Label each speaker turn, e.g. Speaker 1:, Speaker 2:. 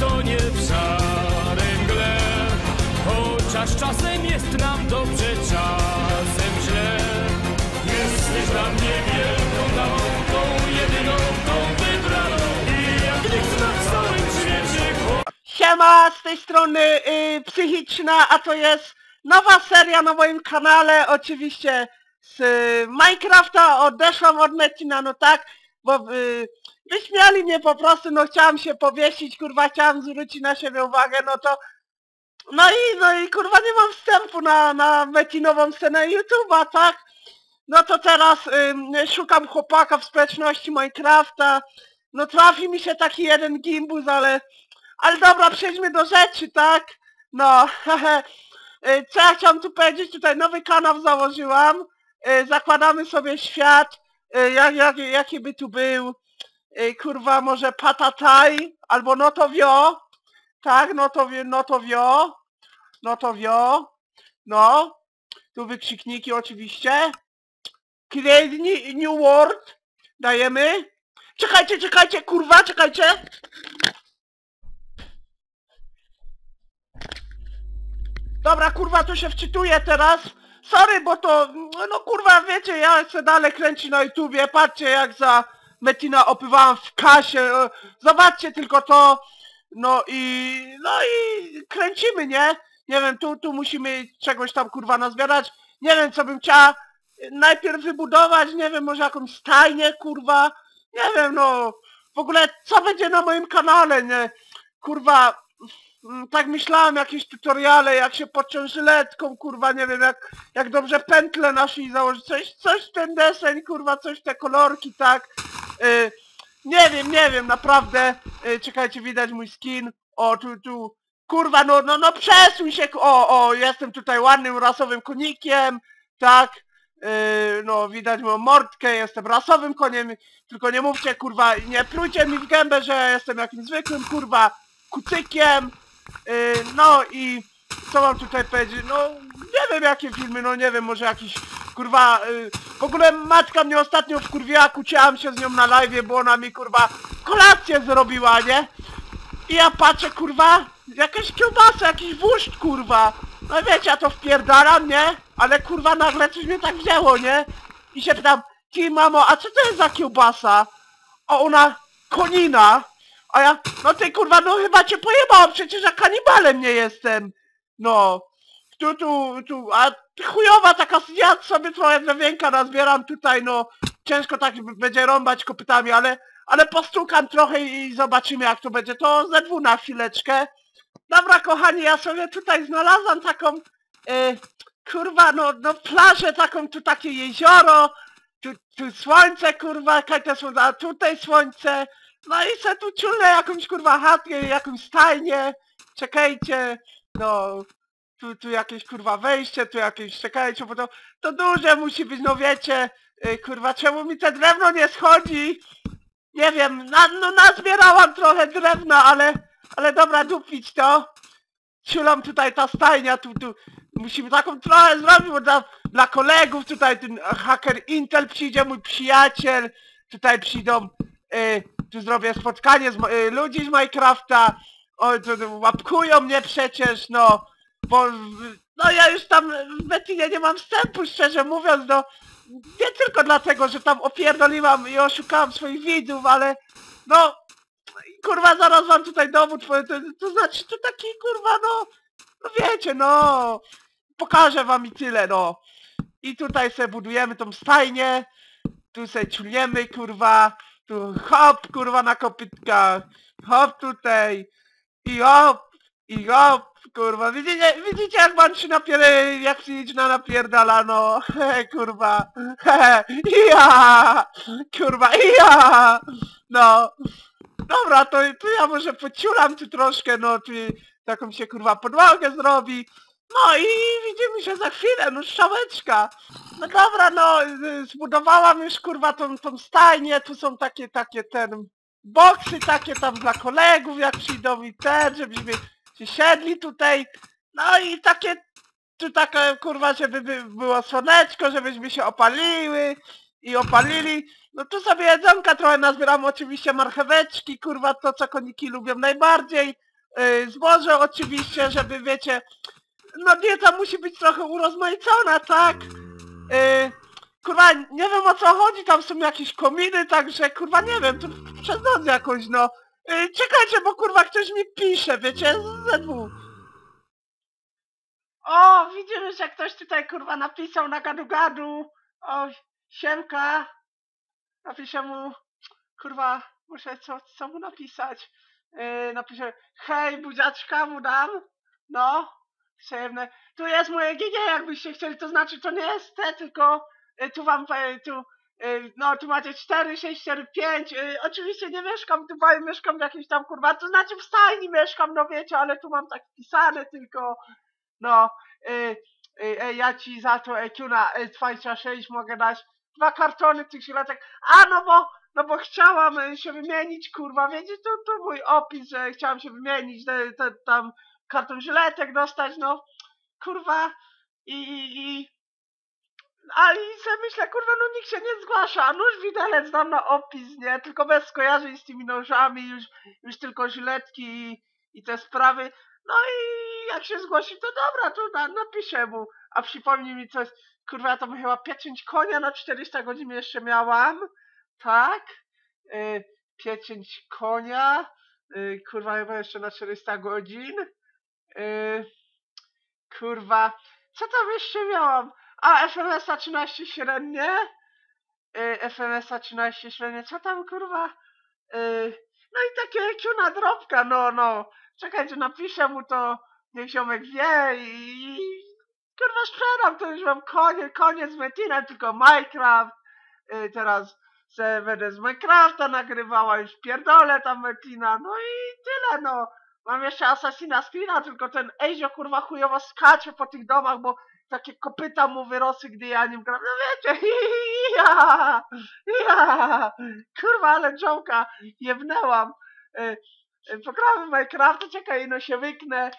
Speaker 1: tonie w szarym Chociaż czasem jest nam dobrze, czasem źle. Jesteś dla mnie wielką jedyną tą wybraną. I jak nikt na całym świecie
Speaker 2: Siema, z tej strony y, Psychiczna, a to jest nowa seria na moim kanale, oczywiście z Minecrafta odeszłam od Netina, no tak, bo y, wyśmiali mnie po prostu, no chciałam się powiesić, kurwa, chciałam zwrócić na siebie uwagę, no to no i, no i kurwa nie mam wstępu na, na Metinową scenę YouTube'a, tak? No to teraz szukam chłopaka w społeczności Minecrafta, no trafi mi się taki jeden gimbus, ale ale dobra, przejdźmy do rzeczy, tak? No, hehe. Y, Co ja chciałam tu powiedzieć? Tutaj nowy kanał założyłam. Y, Zakładamy sobie świat. Jak, jak, jaki by tu był? Y, Kurwa, może patataj? Albo no to wio. Tak, no to, wie- no to wio. No to wio. No. Tu wykrzykniki oczywiście. Create new- World. Dajemy. Czekajcie, czekajcie, kurwa, czekajcie. Dobra, kurwa, tu się wczytuję teraz. Sorry, bo to, no kurwa, wiecie, ja chcę dalej kręcić na YouTubie. Patrzcie, jak za Metina opywałem w kasie. e, Zobaczcie tylko to. No i, no i kręcimy, nie? Nie wiem, tu, tu musimy czegoś tam, kurwa, nazbierać. Nie wiem, co bym chciała najpierw wybudować, nie wiem, może jakąś stajnię, kurwa. Nie wiem, no, w ogóle, co będzie na moim kanale, nie? Kurwa, tak myślałem, jakieś tutoriale, jak się podciąć żyletką, kurwa, nie wiem, jak, jak dobrze pętle na szyi założyć, coś, coś ten deseń, kurwa, coś te kolorki, tak, y, nie wiem, nie wiem, naprawdę, y, czekajcie, widać mój skin, o, tu, tu, kurwa, no, no, no, przesuń się, o, o, jestem tutaj ładnym, rasowym konikiem, tak, y, no, widać moją mordkę, jestem rasowym koniem, tylko nie mówcie, kurwa, nie plujcie mi w gębę, że jestem jakimś zwykłym, kurwa, kucykiem, Yy, no i co mam tutaj powiedzieć? No nie wiem jakie filmy, no nie wiem, może jakiś kurwa yy, w ogóle matka mnie ostatnio wkurwiła, kuciałam się z nią na live, bo ona mi kurwa kolację zrobiła, nie? I ja patrzę kurwa, jakaś kiełbasa, jakiś wóżd kurwa. No wiecie, ja to wpierdalam, nie? Ale kurwa nagle coś mnie tak wzięło, nie? I się pytam, ty mamo, a co to jest za kiełbasa? A ona, konina. A ja, no ty kurwa, no chyba cię pojebało, przecież ja kanibalem nie jestem. No. Tu, tu, tu, a chujowa taka, ja sobie trochę drewienka nazbieram tutaj, no. Ciężko tak będzie rąbać kopytami, ale, ale postukam trochę i zobaczymy jak to będzie. To ze dwu na chwileczkę. Dobra kochani, ja sobie tutaj znalazłam taką, e, kurwa, no, no plażę taką, tu takie jezioro, tu, tu słońce, kurwa, a tutaj słońce, no i se tu ciulę jakąś kurwa chatkę, jakąś stajnię. Czekajcie, no. Tu, tu jakieś kurwa wejście, tu jakieś, czekajcie, bo to, to duże musi być, no wiecie, y, kurwa, czemu mi te drewno nie schodzi? Nie wiem, na, no nazbierałam trochę drewna, ale, ale dobra, dupić to. Ciulam tutaj ta stajnia, tu, tu, musimy taką trochę zrobić, bo dla, dla kolegów tutaj ten haker Intel przyjdzie, mój przyjaciel, tutaj przyjdą y, zrobię spotkanie z y, ludzi z Minecrafta, o, to, to łapkują mnie przecież, no, bo, no ja już tam w Metinie nie mam wstępu, szczerze mówiąc, no, nie tylko dlatego, że tam opierdoliłam i oszukałam swoich widzów, ale, no, kurwa, zaraz wam tutaj dowód, to, to znaczy, to taki, kurwa, no, no wiecie, no, pokażę wam i tyle, no. I tutaj sobie budujemy tą stajnię, tu sobie ciulniemy, kurwa, tu hop, kurwa, na kopytkach, hop tutaj, i hop, i hop, kurwa, widzicie, widzicie jak pan się napier... jak się na napierdala, no, he, kurwa, he, ja, kurwa, ja, no, dobra, to, to ja może pociulam tu troszkę, no, tu taką się, kurwa, podłogę zrobi, no i widzimy się za chwilę, no strzałeczka. No dobra, no y, zbudowałam już kurwa tą, tą stajnię, tu są takie, takie ten, boksy takie tam dla kolegów jak przyjdą i ten, żebyśmy się siedli tutaj. No i takie, tu takie kurwa, żeby by było słoneczko, żebyśmy się opaliły i opalili. No tu sobie jedzonka trochę nazbieram, oczywiście marcheweczki, kurwa, to co koniki lubią najbardziej. Yy, zboże oczywiście, żeby wiecie, no dieta musi być trochę urozmaicona, tak? Yy, kurwa, nie wiem o co chodzi, tam są jakieś kominy, także kurwa nie wiem, to przez noc jakoś, no. Yy, czekajcie, bo kurwa ktoś mi pisze, wiecie, z ZW. O, widzimy, że ktoś tutaj kurwa napisał na gadu gadu. O, siemka. Napiszę mu, kurwa, muszę co, co mu napisać. Yy, napiszę, hej, buziaczka mu dam. No, przyjemne. Tu jest moje GG, jakbyście chcieli, to znaczy to nie jest te, tylko y, tu wam, y, tu, y, no tu macie 4, 6, 4, 5. Y, oczywiście nie mieszkam w Dubaju, mieszkam w jakimś tam, kurwa, to znaczy w stajni mieszkam, no wiecie, ale tu mam tak wpisane tylko, no, y, ja ci za to Ekiuna y, 26 mogę dać dwa kartony tych żyletek. A, no bo, no bo chciałam się wymienić, kurwa, wiecie, to, to mój opis, że chciałam się wymienić, te, te, tam karton żyletek dostać, no, kurwa, i, i, i a i sobie myślę, kurwa, no nikt się nie zgłasza, a nóż widelec dam na opis, nie, tylko bez skojarzeń z tymi nożami, już, już tylko żyletki i, i te sprawy, no i jak się zgłosi, to dobra, to na, napiszę mu, a przypomnij mi coś, kurwa, ja tam chyba pieczęć konia na 400 godzin jeszcze miałam, tak, y, pieczęć konia, y, kurwa, chyba jeszcze na 400 godzin, y, kurwa, co tam jeszcze miałam? A, FMS-a 13 średnie. Y, FMS-a 13 średnie. Co tam kurwa? Y, no i takie kiuna drobka, no, no. Czekajcie, napiszę mu to, niech ziomek wie i, i kurwa sprzedam, to już mam koniec, koniec z Metinem, tylko Minecraft. Y, teraz se będę z Minecrafta nagrywała, już pierdolę tam Metina, no i tyle, no. Mam jeszcze Assassina Screena, tylko ten Ezio kurwa chujowo skacze po tych domach, bo takie kopyta mu wyrosły, gdy ja nim gram. No wiecie, ja, ja, kurwa, ale joke'a jebnęłam. Y, y, Pogramy w Minecrafta, czekaj, no się wyknę.